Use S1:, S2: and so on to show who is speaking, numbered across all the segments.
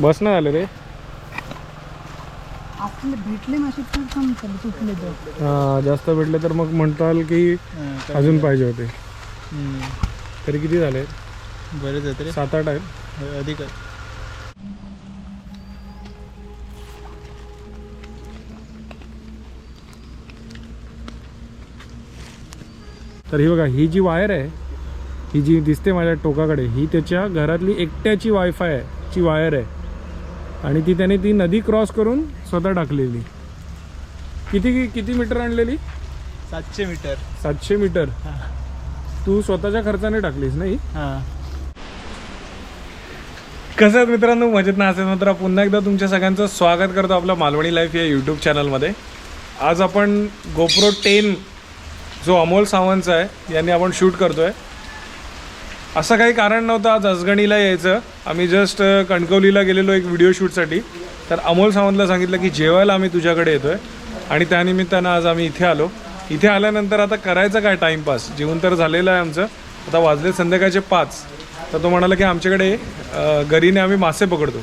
S1: बस नाही आले रे.
S2: आपले भेटले मासे तुटले तर.
S1: हा, जास्त भेटले तर मग म्हणताल की अजून पाहिजे होते. तरी किती झाले?
S3: बरेच आहेत रे
S1: सात आठ आहेत.
S3: अधिक
S1: तर ही बघा ही जी वायर आहे ही जी दिसते माझ्या टोकाकडे ही त्याच्या घरातली एकट्याची वायफाय आहे ची वायर आहे. आणि ती त्याने ती नदी क्रॉस करून स्वतः टाकलेली. किती किती मीटर आणलेली?
S3: सातशे मीटर.
S1: सातशे मीटर. तू स्वतःच्या खर्चाने टाकलीस नाही
S3: हां?
S1: कसं मित्रांनो? मजेत ना? असेल मात्र पुन्हा एकदा तुमच्या सगळ्यांचं स्वागत करतो आपलं मालवणी लाईफ या यूट्यूब चॅनलमध्ये आज आपण गोप्रो टेन जो अमोल सावंतचा आहे यांनी आपण शूट करतोय. असं काही कारण नव्हतं आज अजगणीला यायचं. आम्ही जस्ट कणकवलीला गेलेलो एक व्हिडिओ शूटसाठी तर अमोल सावंतला सांगितलं की जेवायला आम्ही तुझ्याकडे येतो आहे आणि त्यानिमित्तानं आज आम्ही इथे आलो. इथे आल्यानंतर आता करायचं काय टाईमपास जेवण तर झालेलं आहे आमचं. आता वाजले संध्याकाळचे पाच. तर तो म्हणाला की आमच्याकडे गरीने आम्ही मासे पकडतो.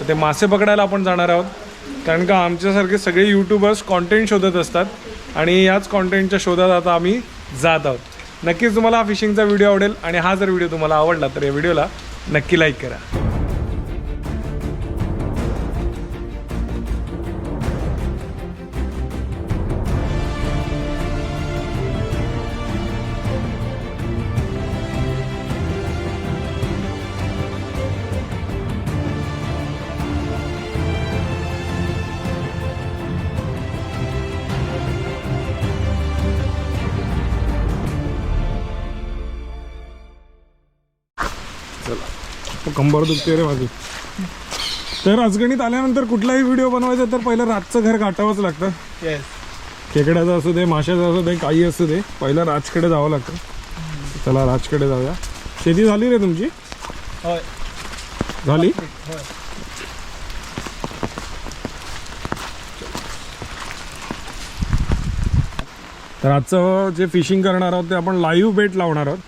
S1: तर ते मासे पकडायला आपण जाणार आहोत. कारण का आमच्यासारखे सगळे यूट्यूबर्स कॉन्टेंट शोधत असतात. आणि याच कॉन्टेंटच्या शोधात आता आम्ही जात आहोत. नक्कीच तुम्हाला हा फिशिंगचा व्हिडिओ आवडेल आणि हा जर व्हिडिओ तुम्हाला आवडला तर या व्हिडिओला नक्की लाईक करा. कंबर दुखते रे माझी. तर अजगणीत आल्यानंतर कुठलाही व्हिडिओ बनवायचा तर पहिलं रातचं घर गाठावंच लागतं.
S3: येस
S1: खेकड्याचं असू दे माशाचं असू दे काही असू दे पहिलं राजकडे जावं लागतं. चला राजकडे जाऊया. शेती झाली रे तुमची?
S3: होय.
S1: झाली?
S3: होय
S1: तर आजचं जे फिशिंग करणार आहोत ते आपण लाईव्ह बेट लावणार आहोत.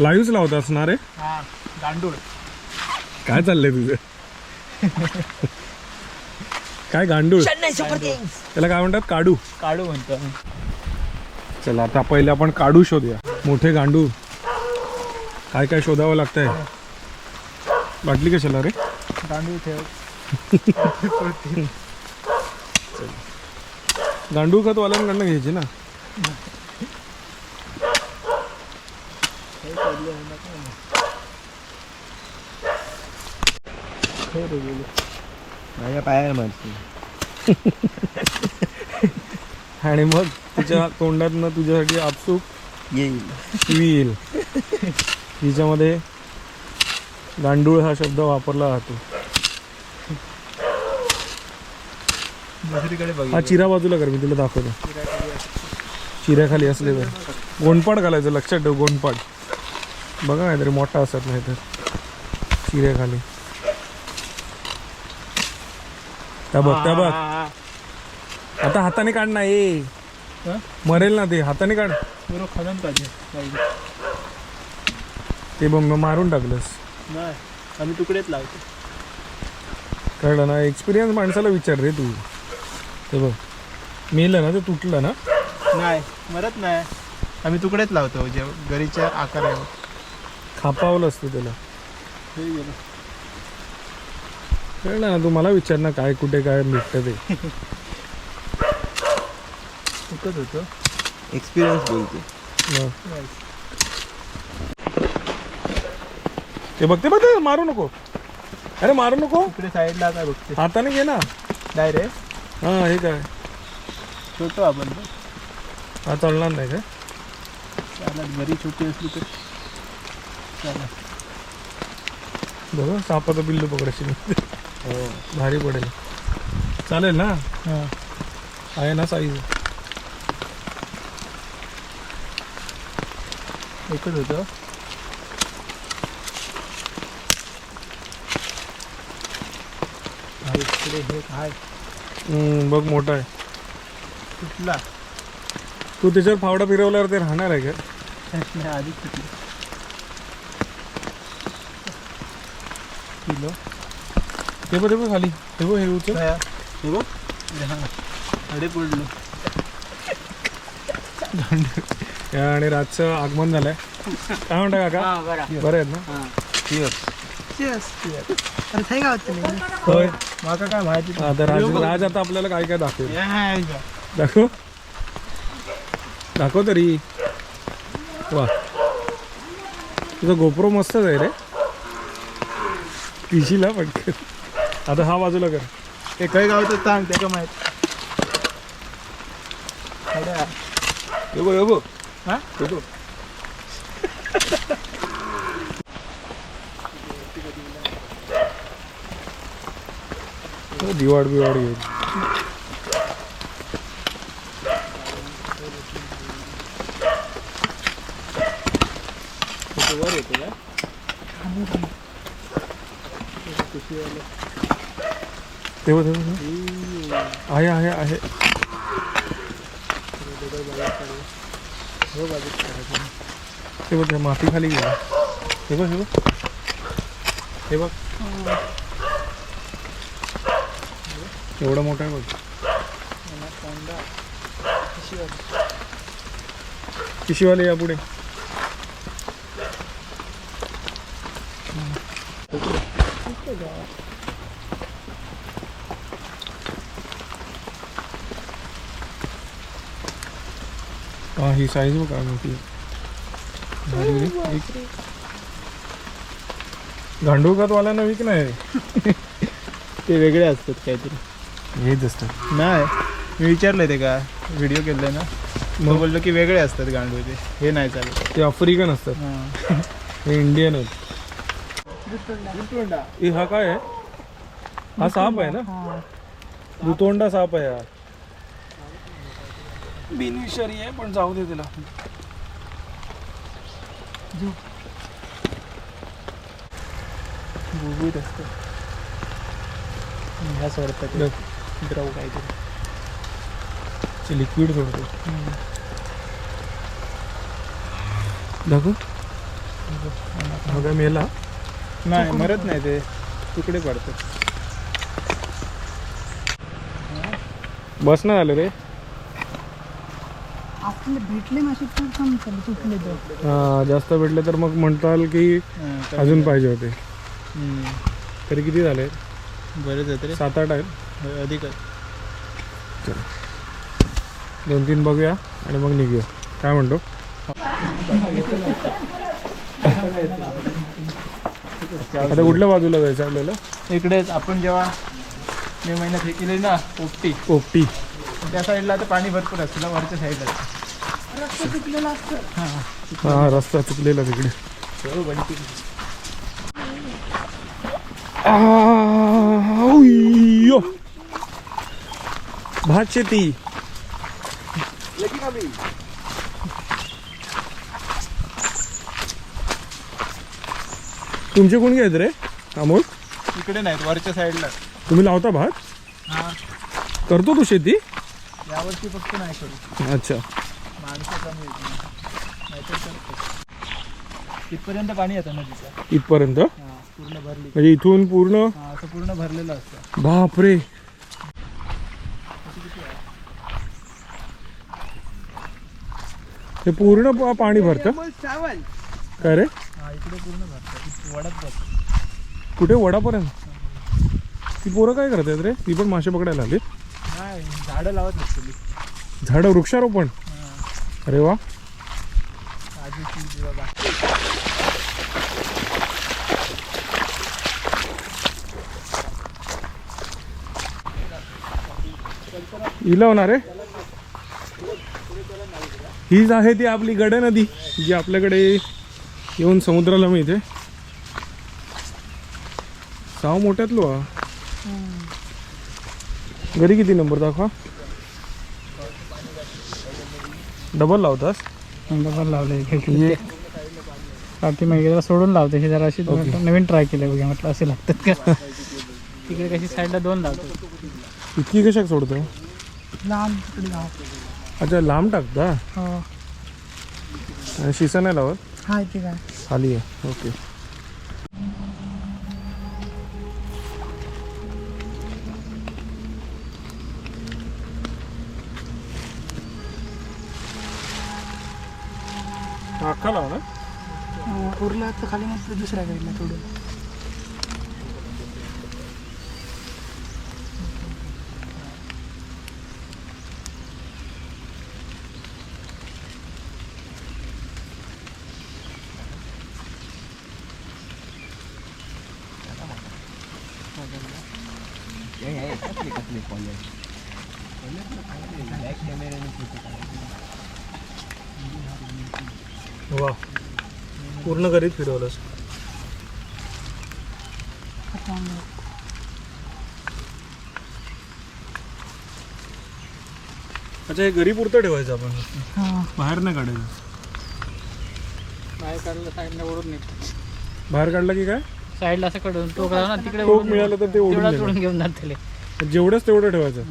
S1: लाईव्हच लावत असणार आहे.
S3: गांडूळ.
S1: काय चाललंय तुझं? काय गांडूळ? त्याला काय म्हणतात? काडू.
S3: काढू म्हणतो.
S1: चला आता पहिले आपण काढू शोधूया. मोठे गांडूळ. काय काय शोधावं लागतंय? बाटली कशाला रे
S3: गांडूळ ठेव.
S1: गांडूळ खत वाल्यांकडनं घ्यायची ना?
S3: माझ्या पायाला मारते
S1: आणि मग तुझ्या तोंडातनं तुझ्यासाठी आपसूक
S3: येईल.
S1: येईल. हिच्यामध्ये गांडूळ हा शब्द वापरला जातो. हा चिरा बाजूला कर मी तुला दाखवतो. चिऱ्याखाली असले तर. गोंडपाड घालायचं लक्षात ठेव गोंडपाड. बघा काहीतरी मोठा असत नाही तर चिऱ्याखाली. त्या बघ. त्या बघ आता हाताने काढ ना ए.
S3: हं?
S1: मरेल ना ते हाताने काढ.
S3: खणून पाहिजे पाहिजे
S1: ते. बघ मग मारून टाकलंस.
S3: नाही आम्ही तुकडेच लावतो.
S1: कळलं ना एक्सपिरियन्स माणसाला विचार रे तू. ते बघ मेलं ना ते तुटलं ना?
S3: नाही मरत नाही. आम्ही तुकडेच लावतो जे गरीच्या आकारावर.
S1: खापावलं असतं त्याला.
S3: हे गेलं.
S1: कळलं ना तू मला विचार ना काय कुठे काय भेटतं ते.
S3: तुकत होतो.
S4: एक्सपिरियन्स बोलते.
S1: ते बघते बघ ते मारू नको. अरे मारू नको.
S3: तिकडे साईडला काय बघते.
S1: हाताने घे ना.
S3: डायरेक्ट
S1: हा हे काय?
S3: छोटो आपण
S1: हा चालणार नाही का?
S3: चालत बरी छोटी असली तर. चला
S1: बघ सापाचं बिल्लू पकडायची. हो भारी पडेल. चालेल ना?
S3: हां.
S1: आहे ना साईज
S3: एकच होतं. हा, इकडे हे काय
S1: बघ मोठा आहे.
S3: कुठला?
S1: तू त्याच्यावर फावडा फिरवल्यावर ते राहणार आहे का?
S3: नाही आधीच कुठली किलो?
S1: ते बघ बघ खाली. ते बघ हे उचल?
S3: हे बघ. हा. अडे पडलो.
S1: या आणि राजचं आगमन झालंय. काय म्हणता काका? बरं. आहेत ना?
S2: Cheers. अरे थंय गावात नाही
S1: होय.
S3: माका काय माहिती?
S1: आता राज राज आता आपल्याला काय काय
S3: या.
S1: दाखव. दाखव तरी. वा तुझा गोप्रो मस्तच आहे रे. पिशीला पटकन. आता हा बाजूला कर
S3: ते काय गावचं सांग ते का माहीत
S1: बघ हे
S3: हा?
S1: हे. हो, दिवाड बिवाड येईल तेव्हा तेव्हा आहे आहे आहे. ते बघ माती खाली गेली. हे बघ हे बघ. हे बघ. एवढा मोठा आहे बघ. किशीवाले या पुढे. हा ही साईज बघ मोठी. गांडूळखतवाल्यांना विक नाही
S3: ते वेगळे असतात काहीतरी.
S1: हेच असतात
S3: नाही मी विचारलंय ते का? व्हिडिओ केलाय ना? मग? बोललो की वेगळे असतात गांडूळ ते. हे नाही चालत.
S1: ते आफ्रिकन असतात.
S3: हा.
S1: हे इंडियन आहेत. हे हा काय आहे? हा साप आहे ना?
S2: हा.
S1: दुतोंडा साप आहे हा. बिनविषारी आहे पण जाऊ दे तिला.
S3: गुबगुबीत असतं ह्या
S1: बघ.
S3: द्रव काहीतरी.
S1: लिक्विड सोडतो. हा काय मेला.
S3: नाही मरत नाही ते. तुकडे पडतात.
S1: बस नाही आलं रे.
S2: आपले भेटले मासे तर कमी झाले तुटले तर.
S1: हा, जास्त भेटले तर मग म्हणताल की अजून पाहिजे होते. तरी किती झाले?
S3: बरेच आहेत रे.
S1: सात आठ आहेत.
S3: अधिक
S1: दोन तीन बघूया आणि मग निघूया. काय म्हणतो? आता कुठल्या बाजूला जायचं आपल्याला?
S3: इकडेच आपण जेव्हा मे महिन्यात हे केले ना पोपटी
S1: पोपटी
S3: त्या साईडला आता पाणी भरपूर असतं ना वरच्या साईडला.
S2: रस्ता तुटलेला असतं.
S1: हा रस्ता चुकलेला तिकडे. आउय्यो. भात शेती. तुमचे कोण आहेत रे अमोल?
S3: इकडे नाहीत वरच्या साईडला.
S1: तुम्ही लावता भात?
S3: हा.
S1: करतो तू शेती?
S3: यावर्षी फक्त नाही करू.
S1: अच्छा.
S3: माणसं कमी येते नाहीतर करतो तिथपर्यंत पाणी येतं नदीचं.
S1: इथपर्यंत?
S3: पूर्ण भरली.
S1: म्हणजे इथून पूर्ण?
S3: असं पूर्ण भरलेलं असतं.
S1: बापरे. हे पूर्ण पाणी भरतं? काय रे?
S3: हा इकडे पूर्ण भरतं. वडत भरतं
S1: कुठे? वडापर्यंत? ती पोरं काय करतात रे? ती पण मासे पकडायला आली.
S3: नाही झाडं लावत नसतील
S1: झाडं वृक्षारोपण? अरे वा.
S3: काजूची किंवा बाकी.
S1: हिला होणार आहे हीच आहे ती आपली गड नदी जी आपल्याकडे येऊन समुद्राला मिळते. साव मोठ्यातलो हा. घरी किती नंबर दाखवा? डबल लावतास?
S2: डबल लावले
S1: हे
S2: बाकी मग एकदा सोडून लावते हे जरा अशी नवीन ट्राय केलं बघा म्हटलं असे लागतात का? तिकडे कशी साईडला दोन लावतो.
S1: इतकी कशाक सोडतो
S2: लांब तिकडे लाव.
S1: अच्छा लांब टाकता?
S2: हो.
S1: शिसा नाही लावत?
S2: हाय ते काय?
S1: खाली आहे. ओके. अख्खा लाव हो ना?
S2: हो, उरला तर खाली मग दुसऱ्या गाडीला थोडं
S1: घरीच फिरवलंस अच्छा हे घरी पुरतं ठेवायचं आपण. बाहेर नाही काढायचं.
S2: बाहेर काढलं साईडला ओढून
S1: बाहेर काढलं की काय?
S2: साईडला असं कडून टोक ना तिकडे
S1: टोक
S2: ओढून
S1: मिळालं तर ते ओढून
S2: तेवढाच
S1: नेणार.
S2: ओढून घेऊन जात त्याले
S1: जेवढंच तेवढं ठेवायचं.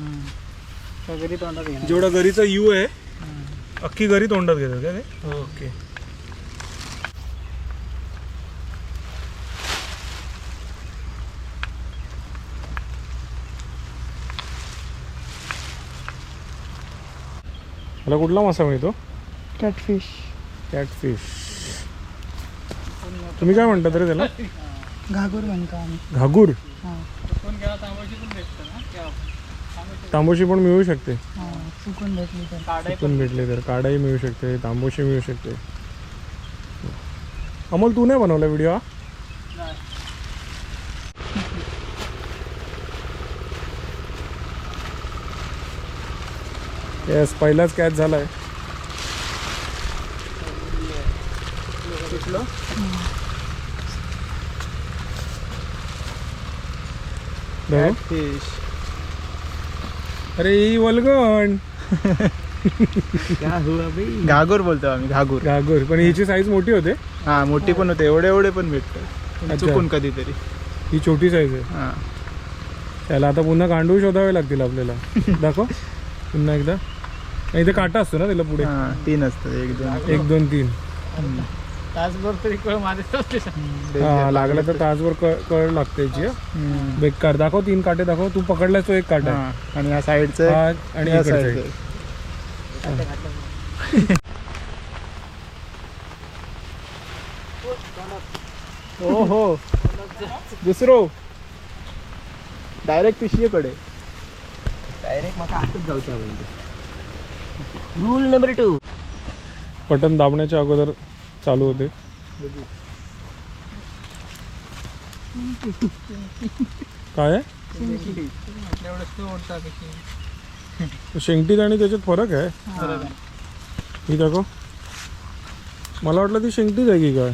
S2: सगळी तोंडात घेणार.
S1: जेवढा घरीचा यू आहे अख्खी घरी तोंडात घेतात का ते? ओके. मला कुठला मासा मिळतो?
S2: कॅटफिश.
S1: कॅटफिश. तुम्ही काय म्हणता तरी त्याला?
S2: घागूर म्हणतो आम्ही.
S1: घागूर? तांबोशी पण मिळू शकते.
S2: चुकून भेटली तर. काढाय
S1: पण भेटले तर काडाही मिळू शकते तांबोशी मिळू शकते. अमोल तू नाही बनवला व्हिडिओ हा? येस पहिलाच कॅच झालाय. बघू.
S3: फिश
S1: अरे ही वलगण.
S4: क्या हुआ भाई
S3: घागूर बोलतो आम्ही घागूर.
S1: घागूर. पण हिची साईज मोठी होते.
S3: हा मोठी पण होते एवढे एवढे पण भेटतात.
S1: अच्छा.
S3: चुकून कधीतरी.
S1: ही छोटी साईज आहे.
S3: हा.
S1: त्याला आता पुन्हा गांडूळ शोधावे लागतील आपल्याला. दाखव. पुन्हा एकदा. इथे काटा असतो ना त्याला पुढे.
S3: हा तीन असतात एक दोन
S1: एक दोन तीन.
S2: तासभर तरी कळ माझे
S1: हा लागला तर तासभर कळ कळ लागते याची.
S3: हम्म.
S1: बेकार. दाखव तीन काटे दाखव. तू पकडलास तो एक काटा.
S3: हा. आणि या साईडचं
S1: हा आणि
S3: या
S1: इकडचा
S3: साईडचं. हो दुसरो. डायरेक्ट पिशवीकडे
S4: डायरेक्ट म्हाका आतच जावच्या म्हणजे रूल नंबर टू
S1: बटन दाबण्याच्या अगोदर चालू होते. काय शेंगटीत आणि त्याच्यात फरक आहे? ही दाखव. मला वाटलं ती शेंगटीच आहे की काय?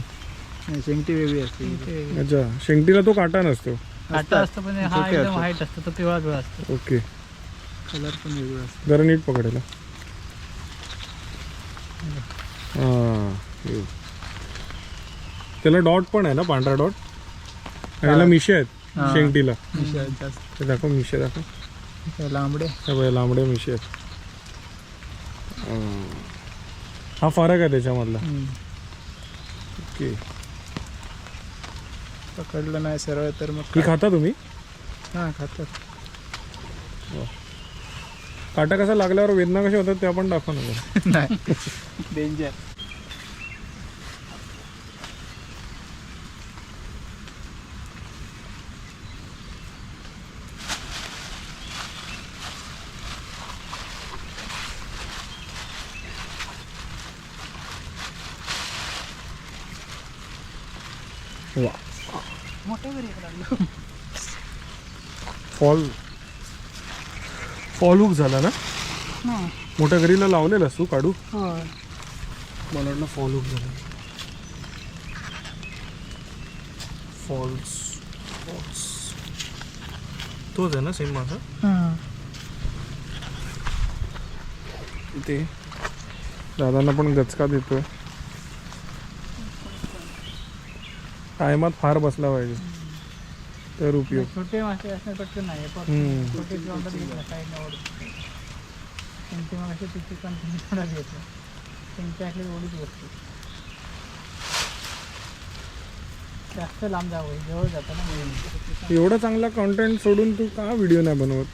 S3: नाही, शेंगटी वेगळी असते.
S1: अच्छा शेंगटीला तो काटा नसतो.
S2: काटा असतो पण हा एकदम. हाईट असतो तो पिवळा पिवळा असतो.
S1: ओके.
S3: कलर पण वेगळं असतं.
S1: जरा नीट पकडायला. हां. त्याला डॉट पण आहे ना पांढरा डॉट? आणि याला मिशे आहेत
S3: हा.
S1: शेंगटीला
S3: मिशा जास्त.
S1: ते दाखव मिशे दाखव.
S3: लांबडे.
S1: हे बघ, लांबडे मिशे आहेत. हां. हा फरक आहे त्याच्यामधला. ओके.
S3: पकडलं नाही सरळ तर मग
S1: ही खाता तुम्ही?
S3: हा खातात
S1: काटा कसा लागल्यावर वेदना कशा होतात ते आपण दाखव ना जरा.
S3: नाही डेंजर
S1: वा
S2: मोठे घरी लागलो
S1: फॉल फॉल हुक झाला ना? मोठ्या घरीला लावलेलास तू काढू?
S2: हो
S1: मला वाटलं फॉल हुक झाला. फॉल्स फॉल्स तोच आहे ना सेम माझा? इथे. दादांना पण गचका देतोय. टायमात फार बसला पाहिजे. तर उपयोग.
S2: छोटे मासे असणे पटकन नाही पण. छोटे साईडला ओढून त्यांचे मग असे तिथे कंटिन्यू तोंडात घेतलं त्यांची आपली ओढीच बसते जास्त लांब जावं जवळ जातं ना.
S1: एवढा चांगला कंटेंट सोडून तू का व्हिडिओ नाही बनवत?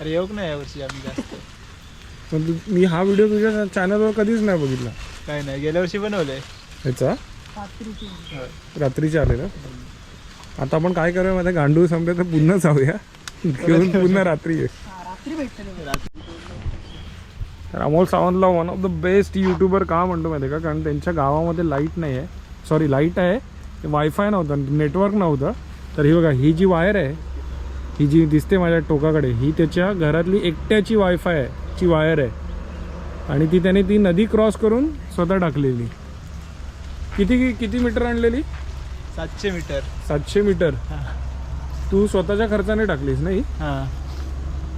S3: अरे योग नाही यावर्षी आम्ही जास्त?
S1: पण तू- मी हा व्हिडिओ तुझ्या चॅनलवर कधीच नाही बघितला.
S3: काय नाही गेल्या वर्षी बनवलंय.
S2: रात्रीची.
S1: रात्रीचे आले ना? आता आपण काय करूया माझ्या गांडूळ संपले तर पुन्हा जाऊया. घेऊन पुन्हा रात्री ये तर Amol सावंतला one of the best YouTuber का म्हणतो माहिती आहे का? कारण त्यांच्या गावामध्ये लाइट नाही आहे सॉरी लाइट आहे. वायफाय नव्हतं नेटवर्क नव्हतं. तर ही बघा ही जी वायर आहे ही जी दिसते माझ्या टोकाकडे ही त्याच्या घरातली एकट्याची वायफाय आहे ची वायर आहे. आणि ती त्याने ती नदी क्रॉस करून स्वतः टाकलेली. किती किती मीटर आणलेली?
S3: सातशे मीटर.
S1: सातशे मीटर. तू स्वतःच्या खर्चाने टाकलीस नाही
S3: हा?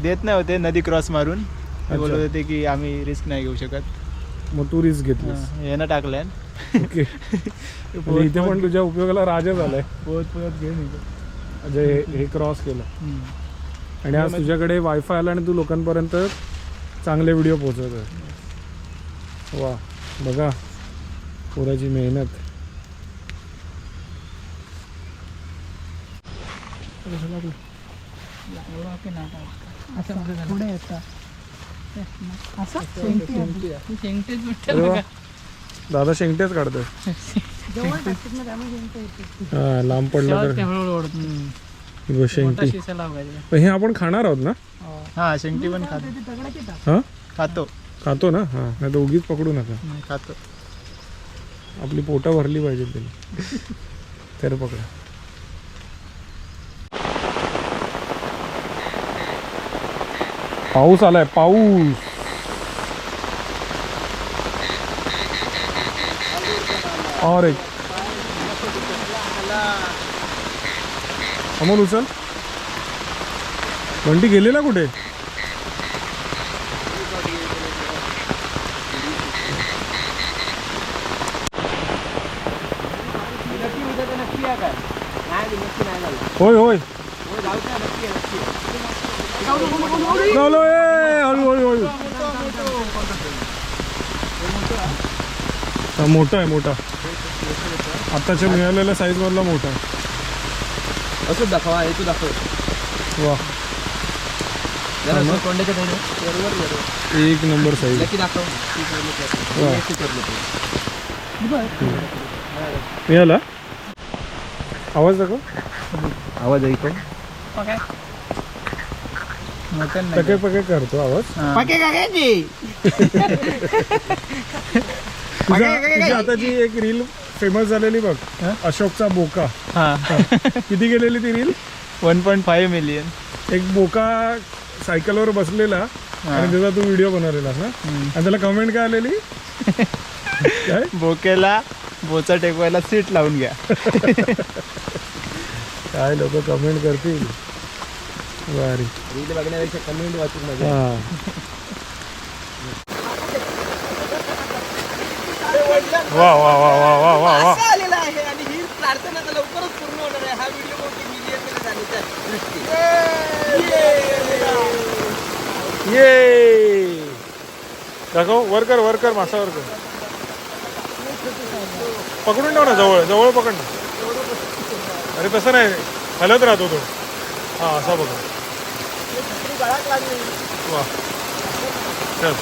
S3: देत नाही होते नदी क्रॉस मारून. ते
S1: अच्छा.
S3: बोलत होते की आम्ही रिस्क नाही घेऊ शकत.
S1: मग तू रिस्क घेतलीस.
S3: हा, यानं टाकलंय.
S1: ओके. इथे पण तुझ्या उपयोगाला राजा झालाय.
S3: पोहत पोहत घेऊन येतो
S1: म्हणजे हे- हे क्रॉस केलं.
S3: हम्म.
S1: आणि आज तुझ्याकडे वायफाय आला आणि तू लोकांपर्यंत चांगले व्हिडिओ पोहोचवत आहे वा. बघा. पोराची मेहनत.
S2: एवढं की नाही असं पुढे येतं. असं? शेंगटी आहे. शेंगटीच.
S1: दादा शेंगटेच काढतोय.
S2: येते.
S1: हा लांब पडलं तर.
S2: हळूहळू ओढतं.
S1: ही शेंगटी हे आपण खाणार आहोत ना?
S2: हो.
S3: हा शेंगटी पण खातो.
S1: हा?
S3: खातो.
S1: खातो ना? हा नाही तर उगीच पकडू नका.
S3: खातो.
S1: आपली पोटं भरली पाहिजे त्यांनी. तर पकडा. पाऊस आलाय पाऊस. अरे. अमोल उचल गेली ना कुठे? होय होय. हळू हळू हळू हा, मोठा आहे मोठा. आताच्या मिळालेल्या साईज मधला मोठा आहे.
S4: असं दाखवा हे तू दाखव.
S1: वा. एक नंबर साईज.
S4: हे.
S1: मिळाला? आवाज दाखव.
S4: आवाज
S2: काय?
S3: मटन
S1: पके पके करतो आवाज.
S4: पाके काकाची.
S1: तुझ्या तुझी आताची एक रील फेमस झालेली बघ. अशोकचा बोका.
S3: हा.
S1: किती गेलेली ती reel?
S3: One point five million.
S1: एक बोका सायकलवर बसलेला आणि त्याचा तू व्हिडिओ बनवलेला ना आणि त्याला कमेंट काय आलेली? काय?
S3: बोकेला बोचा टेकवायला सीट लावून घ्या.
S1: काय लोक कमेंट करतील? भारी.
S4: रील बघण्यापेक्षा कमेंट वाचून मजा
S1: हा. वा वा वा वा वा वा वा.
S4: असं आलेलं आहे आणि ही प्रार्थना तर लवकरच पूर्ण होणार आहे. हा व्हिडिओ बहुतेक मिलियन झाले तर
S1: ये दाखव वर कर वर कर मासा वर कर. पकडून ठेव ना जवळ जवळ पकड ना. अरे तसं नाही. हलत राहतो तो. हा असा बघा. वा. चल.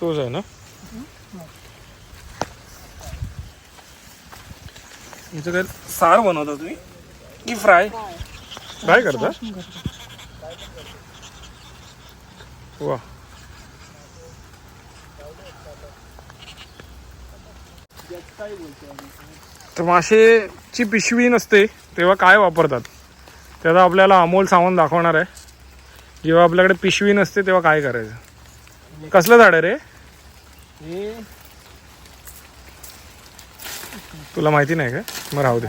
S1: तोच आहे ना? याचं काय सार बनवता तुम्ही? की फ्राय? फ्राय करता? वा. तर माशेची पिशवी नसते तेव्हा काय वापरतात? त्याचा आपल्याला अमोल सावंत दाखवणार आहे. जेव्हा आपल्याकडे पिशवी नसते तेव्हा काय करायचं? कसलं झाड आहे रे? तुला माहिती नाही का? मग राहू दे.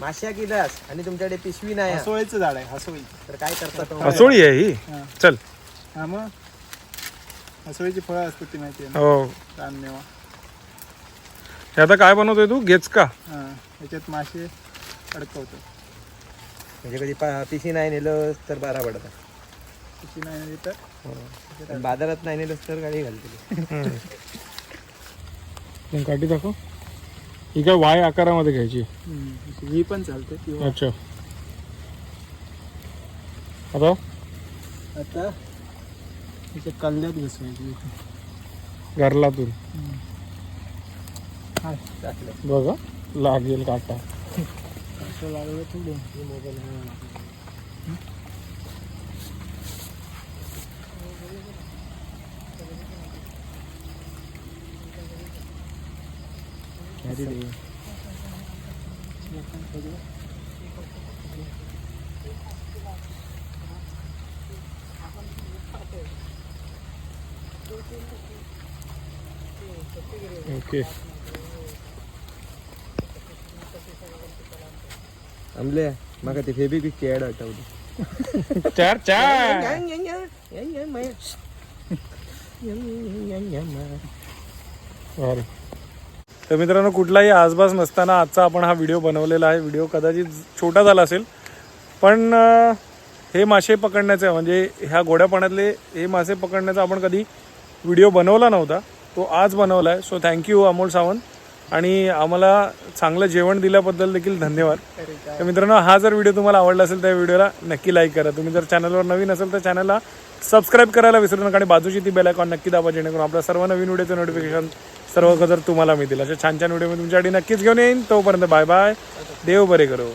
S4: माश्या किदास आणि तुमच्याकडे पिशवी नाही.
S3: हसोळीचं झाड आहे हसोळी.
S4: तर काय करतात
S1: असोळी आहे ही?
S3: हा.
S1: चल.
S3: हा मग? हसोळीची फळं असतात ती माहिती आहे
S1: हो. हे आता काय बनवतोय तू? गेच का
S3: हा याच्यात मासे अडकवतो.
S4: म्हणजे कधी पा- पिशी नाही नेलं तर बारा पडतात.
S3: तिची नाही आली तर?
S4: पण बाजारात नाही नेलं तर गाडी घालते
S1: मग काठी दाखव. ही काय वाय आकारामध्ये घ्यायची?
S3: हम्म. ही पण चालते किंवा
S1: अच्छा. आता?
S3: आता
S2: त्याच्या कल्ल्यात घुसवायची
S1: घरलातून
S2: हाय
S1: बघा लागेल काटा
S2: असं लागलं
S4: आमले माका ते फेबिक्विकची ऍड आठवली
S1: चार चार. अरे. तर मित्रांनो कुठलाही आसपास नसताना आजचा आपण हा व्हिडिओ बनवलेला आहे. व्हिडिओ कदाचित छोटा झाला असेल. पण हे मासे पकडण्याचे म्हणजे ह्या गोड्या पाण्यातले हे मासे पकडण्याचा आपण कधी व्हिडिओ बनवला नव्हता. तो आज बनवला आहे. So thank you Amol Sawant. आणि आम्हाला चांगलं जेवण दिल्याबद्दल देखील धन्यवाद. तर मित्रांनो हा जर व्हिडिओ तुम्हाला आवडला असेल त्या व्हिडिओला नक्की लाईक करा. तुम्ही जर चॅनलवर नवीन असेल तर चॅनलला सबस्क्राईब करायला विसरू नका आणि बाजूची ती बेल आयकॉन नक्की दाबा जेणेकरून आपल्या सर्व नवीन व्हिडिओचे नोटिफिकेशन सर्व जर तुम्हाला मिळतील. अशा छान छान व्हिडिओ मी तुमच्यासाठी नक्कीच घेऊन येईन. तोपर्यंत बाय बाय देव बरे करो.